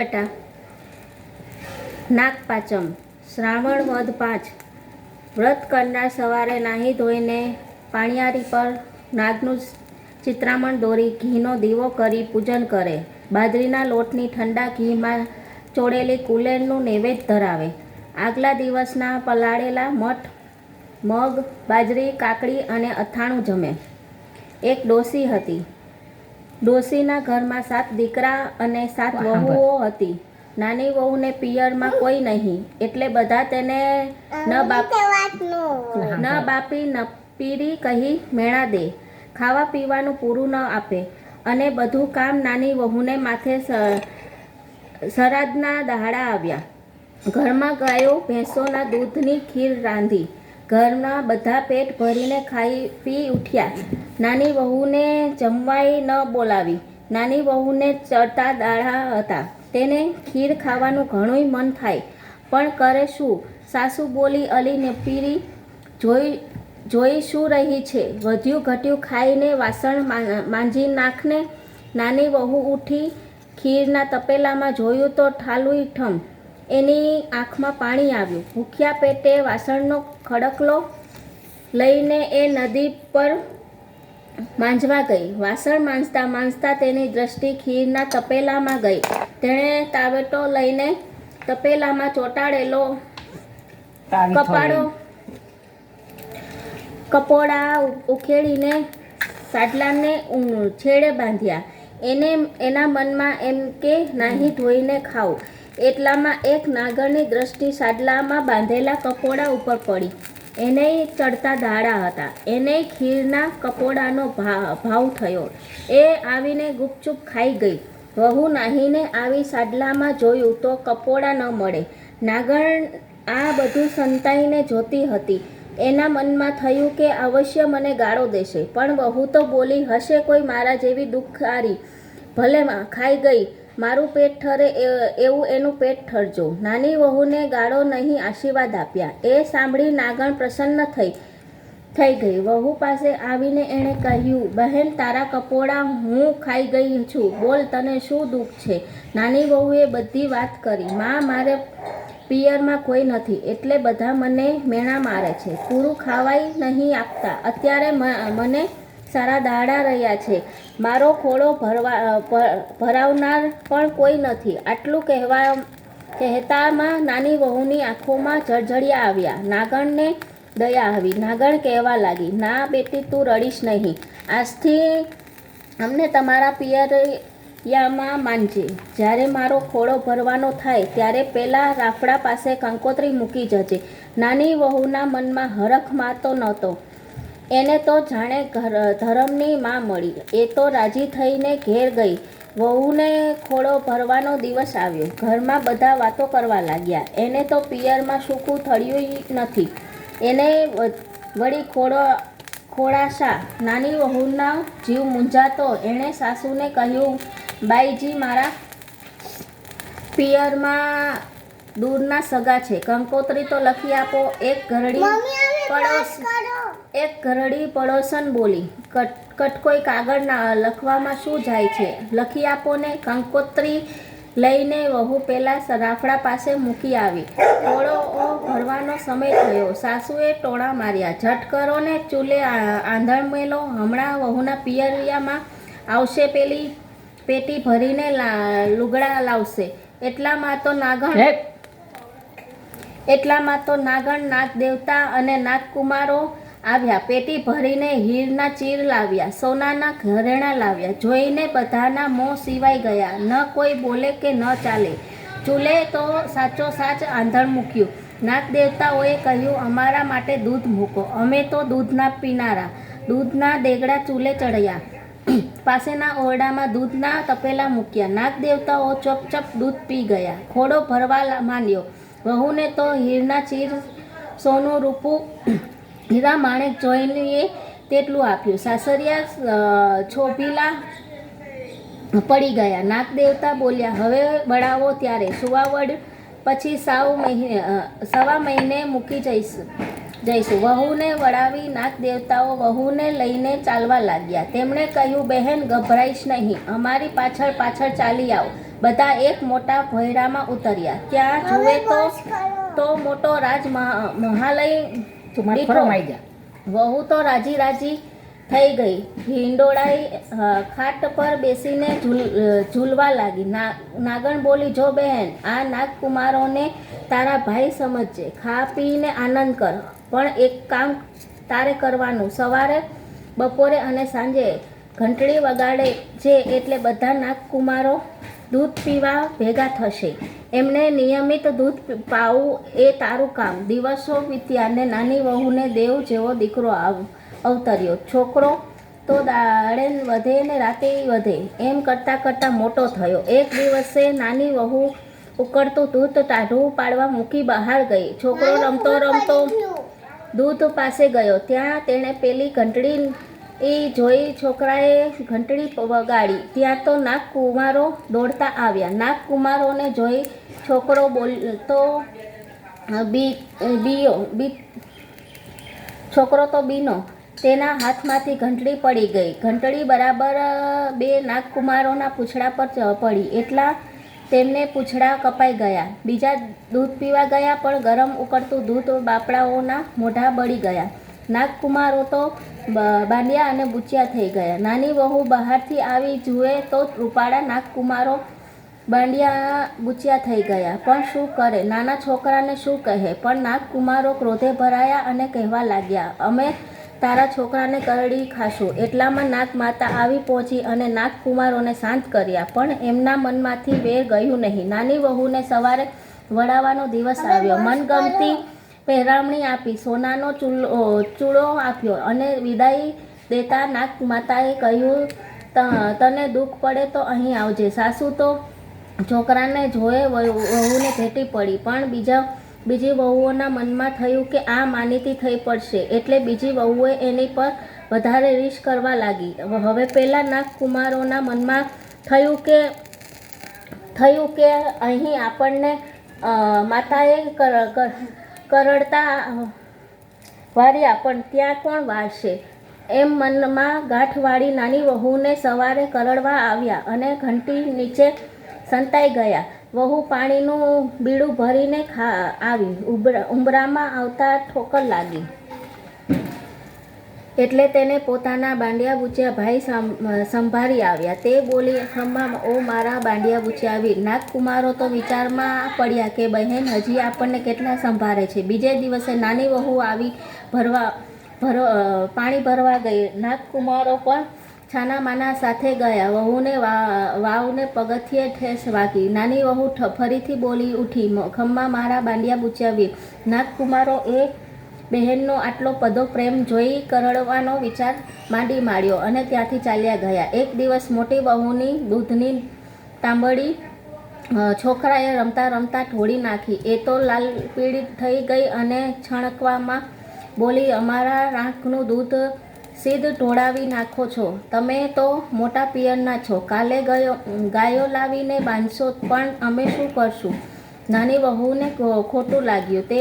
હતા નાગપાચમ શ્રાવણ વદ પાંચ. વ્રત કરનાર સવારે નાહી ધોઈને પાણિયારી પર નાગનું ચિત્રામણ દોરી ઘીનો દીવો કરી પૂજન કરે. બાજરીના લોટની ઠંડા ઘીમાં ચોળેલી કુલેરનું નૈવેદ્ય ધરાવે. આગલા દિવસના પલાળેલા મઠ, મગ, બાજરી, કાકડી અને અથાણું જમે. એક ડોસી હતી. ડોસીના ઘરમાં સાત દીકરા અને સાત વહુઓ હતી. નાની વહુને પિયરમાં કોઈ નહીં એટલે બધા તેને ન બાપી ન બાપી ન પીરી કહી મેણા દે. ખાવા પીવાનું પૂરું ન આપે. અને બધું કામ નાની વહુને માથે સ- સરાદના દહાડા આવ્યા. ઘરમાં ગાયો ભેંસોના દૂધની ખીર રાંધી. ઘરના બધા પેટ ભરીને ખાઈ પી ઉઠ્યા. નાની વહુને જમવાય ન બોલાવી. નાની વહુને ચડતા દાળા હતા. તેને ખીર ખાવાનું ઘણુંય મન થાય. પણ કરે શું? સાસુ બોલી અલીને પીરી જોઈ જોઈ શું રહી છે? વધ્યું ઘટ્યું ખાઈને વાસણ માંજી નાખને. નાની વહુ ઉઠી ખીરના તપેલામાં જોયું તો ઠાલુઈ ઠમ. એની આંખમાં પાણી આવ્યું. ભૂખ્યા પેટે વાસણનો ખડકલો લઈને એ નદી પર માંજવા ગઈ. વાસણ માંજતા માંજતા તેની દ્રષ્ટિ ખીરના તપેલામાં ગઈ. તેણે તાવેટો લઈને તપેલામાં ચોંટાડેલો કપાળો કપોડા ઉખેડીને સાડલાને છેડે બાંધ્યા. એને એના મનમાં એમ કે નાહી ધોઈને ખાવ એટલામાં એક નાગરની દ્રષ્ટિ સાડલામાં બાંધેલા કપોડા ઉપર પડી. એને ચડતા ધાડા હતા. એને ખીરના કપોડાનો ભાવ થયો. એ આવીને ગુપચુપ ખાઈ ગઈ. વહુ નાહીને આવી સાડલામાં જોયું તો કપોડા ન મળે. નાગણ આ બધું સંતાઈને જોતી હતી. એના મનમાં થયું કે અવશ્ય મને ગાળો દેશે. પણ વહુ તો બોલી, હશે કોઈ મારા જેવી દુઃખારી ભલે ખાઈ ગઈ. મારું પેટ ઠરે એવું એનું પેટ ઠરજો. નાની વહુને ગાળો નહીં આશીર્વાદ આપ્યા. એ સાંભળી નાગણ પ્રસન્ન થઈ થઈ ગઈ. વહુ પાસે આવીને એણે કહ્યું, બહેન, તારા કપોડા હું ખાઈ ગઈ છું. બોલ, તને શું દુઃખ છે? નાની વહુએ બધી વાત કરી. માં, મારે પિયરમાં કોઈ નથી. એટલે બધા મને મેણા મારે છે. પૂરું ખાવાય નહીં આપતા. અત્યારે મને સારા દાડા રહ્યા છે. મારો ખોળો ભરવા ભરાવનાર પણ કોઈ નથી. આટલું કહેવા, કહેતામાં નાની વહુની આંખોમાં ઝળઝળિયા આવ્યા. નાગણને દયા આવી. નાગણ કહેવા લાગી, ના બેટી, તું રડીશ નહીં. આજથી અમને તમારા પિયરિયામાં માનજે. જ્યારે મારો ખોળો ભરવાનો થાય, ત્યારે પહેલાં રાફડા પાસે કંકોત્રી મૂકી જજે. નાની વહુના મનમાં હરખ મારતો નહોતો. એને તો જાણે ધરમની માં મળી. એ તો રાજી થઈને ઘેર ગઈ. વહુને ખોળો ભરવાનો દિવસ આવ્યો. ઘરમાં બધા વાતો કરવા લાગ્યા. એને તો પિયરમાં સૂકું થળ્યું નથી. એને વળી ખોળો, ખોળાશા. નાની વહુના જીવ મૂંઝાતો. એણે સાસુને કહ્યું, બાઈજી, મારા પિયરમાં દૂરના સગા છે. કંકોત્રી તો લખી આપો. એક ઘરડી પડોશ એક ઘરડી પડોશન બોલી. કટ કટકોઈ કાગળના લખવામાં શું જાય છે? લખી આપો ને. કંકોત્રી લઈને વહુ પેલા રાફડા પાસે મૂકી આવી. ટોળો ભરવાનો સમય થયો. સાસુએ ટોળા માર્યા. ઝટ કરો ને. ચૂલે આંધણ મેલો. હમણાં વહુના પિયરિયામાં આવશે પેલી પેટી ભરીને લા- લુગડા લાવશે. એટલામાં તો નાગણ એટલામાં તો નાગણ નાગ દેવતા અને નાગકુમારો આવ્યા. પેટી ભરીને હીરના ચીર લાવ્યા, સોનાના ઘરેણા લાવ્યા, જોઈને બધાના મોં સિવાય ગયા. ન કોઈ બોલે કે ન ચાલે. ચૂલે તો સાચો સાચ આંધણ મૂક્યું. નાગ દેવતાઓએ કહ્યું, અમારા માટે દૂધ મૂકો. અમે તો દૂધના પીનારા. દૂધના દેગડા ચૂલે ચડ્યા. પાસેના ઓરડામાં દૂધના તપેલા મૂક્યા. નાગ દેવતાઓ ચપચપ દૂધ પી ગયા. ખોડો ભરવા માંડ્યો. વહુને તો હીરના ચીર સોનું રૂપું હીરા માણેક જોઈને તેટલું આપ્યું. સાસરિયા છોભીલા પડી ગયા. નાગ દેવતા બોલ્યા, હવે બળાવો ત્યારે. સુવાવડ પછી સાવ મહિને સવા મહિને મૂકી જઈશ, જઈશું. વહુને વળાવી નાગ દેવતાઓ વહુને લઈને ચાલવા લાગ્યા. તેમણે કહ્યું, બહેન, ગભરાઈશ નહીં. અમારી પાછળ પાછળ ચાલી આવો. બધા એક મોટા ભોયરામાં ઉતર્યા. ત્યાં જુએ તો તો મોટો રાજ મહાલય વહુ તો રાજી રાજી થઈ ગઈ. ભીંડોળાઈ ખાટ પર બેસીને ઝૂલ ઝૂલવા લાગી. નાગણ બોલી જો બહેન આ નાગકુમારોને તારા ભાઈ સમજજે. ખા પીને આનંદ કર. પણ એક કામ તારે કરવાનું. સવારે બપોરે અને સાંજે ઘંટડી વગાડે છે એટલે બધા નાગકુમારો દૂધ પીવા ભેગા થશે. એમને નિયમિત દૂધ પાવું એ તારું કામ. દિવસો વીત્યા ને નાની વહુને દેવ જેવો દીકરો અવતર્યો. છોકરો તો દાડે વધે ને રાતે વધે. એમ કરતાં કરતાં મોટો થયો. એક દિવસે નાની વહુ ઉકળતું દૂધ ટાઢું પાડવા મૂકી બહાર ગઈ. છોકરો રમતો રમતો દૂધ પાસે ગયો. ત્યાં તેણે પેલી ઘંટડી એ જોઈ છોકરાએ ઘંટડી વગાડી. ત્યાં તો નાગકુમારો દોડતા આવ્યા. નાગકુમારોને જોઈ છોકરો બોલતો, બી બીયો બી છોકરો તો બીનો. તેના હાથમાંથી ઘંટડી પડી ગઈ. ઘંટડી બરાબર, બે નાગકુમારોના પૂંછડા પર પડી. એટલા તેમને પૂંછડા કપાઈ ગયા. બીજા દૂધ પીવા ગયા પણ ગરમ ઉકળતું દૂધ બાપડાઓના મોઢા બળી ગયા. નાગકુમારો તો બાંડિયા અને બુચિયા થઈ ગયા. નાની વહુ બહારથી આવી જુએ તો રૂપાળા નાગકુમારો બાંડિયા, બુચિયા થઈ ગયા. પણ શું કરે? નાના છોકરાને શું કહે? પણ નાગકુમારો ક્રોધે ભરાયા અને કહેવા લાગ્યા, અમે તારા છોકરાને કરડી ખાશું. એટલામાં નાગ માતા આવી પહોંચી અને નાગકુમારોને શાંત કર્યા. પણ એમના મનમાંથી વેર ગયું નહીં. નાની વહુને સવારે વળાવવાનો દિવસ આવ્યો. મનગમતી પહેરામણી આપી, સોનાનો ચૂલો ચૂડો આપ્યો અને વિદાય દેતા નાગ માતાએ કહ્યું તને દુઃખ પડે તો અહીં આવજે. સાસુ તો છોકરાને વહુ- વહુને ભેટી પડી, પણ બીજા, બીજી વહુઓના મનમાં થયું કે આ માનીતી થઈ પડશે, એટલે બીજી વહુએ એની પર વધારે રીસ કરવા લાગી. હવે પહેલાં નાગકુમારોના મનમાં થયું કે થયું કે અહીં આપણને માતાએ કરડતા વાર્યા, પણ ત્યાં કોણ વારશે? એમ મનમાં ગાંઠવાળી નાની વહુને સવારે કરડવા આવ્યા અને ઘંટી નીચે સંતાઈ ગયા. વહુ પાણીનું બીડું ભરીને ખા, આવી ઉંબરામાં આવતા ઠોકર લાગી. એટલે તેને પોતાના બાંડિયા બુચિયા ભાઈ સંભાળી આવ્યા. તે બોલી, હમ્મા, ઓ મારા બાંડિયા બુચિયા વીર, નાગકુમારો તો વિચારમાં પડ્યા કે બહેન, હજી આપણને કેટલા સંભાળે છે? બીજે દિવસે નાની વહુ આવી ભરવા, ભરો પાણી ભરવા ગઈ. નાગકુમારો પણ છાના માના સાથે ગયા. વહુને વાવને પગથિયે ઠેસ વાગી. નાની વહુ ફરીથી બોલી ઉઠી, "મ- ખમ્મા, મારા બાંડિયા બુચ્યાવી નાગકુમારો એ બહેનનો આટલો પદો પ્રેમ જોઈ કરડવાનો વિચાર માંડી માંડ્યો અને ત્યાંથી ચાલ્યા ગયા. એક દિવસ મોટી બહુની દૂધની તાંબડી છોકરાએ રમતા રમતા ઢોળી નાખી. એ તો લાલ પીળી થઈ ગઈ અને છણકવામાં બોલી, અમારા રાંકનું દૂધ સીધ ઢોળાવી નાખો છો. તમે તો મોટા પિયરના છો. કાલે ગયો, ગાયો લાવીને બાંધશો, પણ અમે શું કરશું? નાની વહુને ખોટું લાગ્યું. તે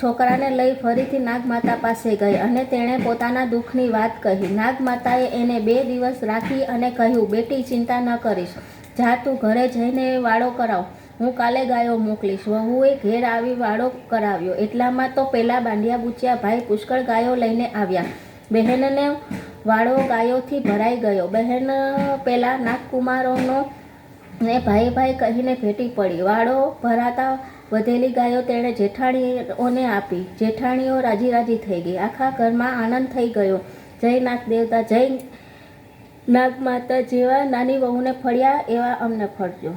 છોકરાને લઈ ફરીથી નાગમાતા પાસે ગઈ અને તેણે પોતાના દુઃખની વાત કહી. નાગમાતાએ એને બે દિવસ રાખી અને કહ્યું, બેટી, ચિંતા ન કરીશ. જા તું ઘરે જઈને વાળો કરાવ. હું કાલે ગાયો મોકલીશ. વહુએ ઘેર આવી વાળો કરાવ્યો. એટલામાં તો પેલા બાંડિયા બુચિયા ભાઈ પુષ્કળ ગાયો લઈને આવ્યા. બહેનને વાળો ગાયોથી ભરાઈ ગયો. બહેન પેલા નાગકુમારોનો ને ભાઈ ભાઈ કહીને ભેટી પડી. વાળો ભરાતા વધેલી ગાયો તેણે જેઠાણીઓને આપી. જેઠાણીઓ રાજી રાજી થઈ ગઈ. આખા ઘરમાં આનંદ થઈ ગયો. જય નાગ દેવતા, જય નાગ માતા જેવા નાની વહુને ફળ્યા એવા અમને ફળજો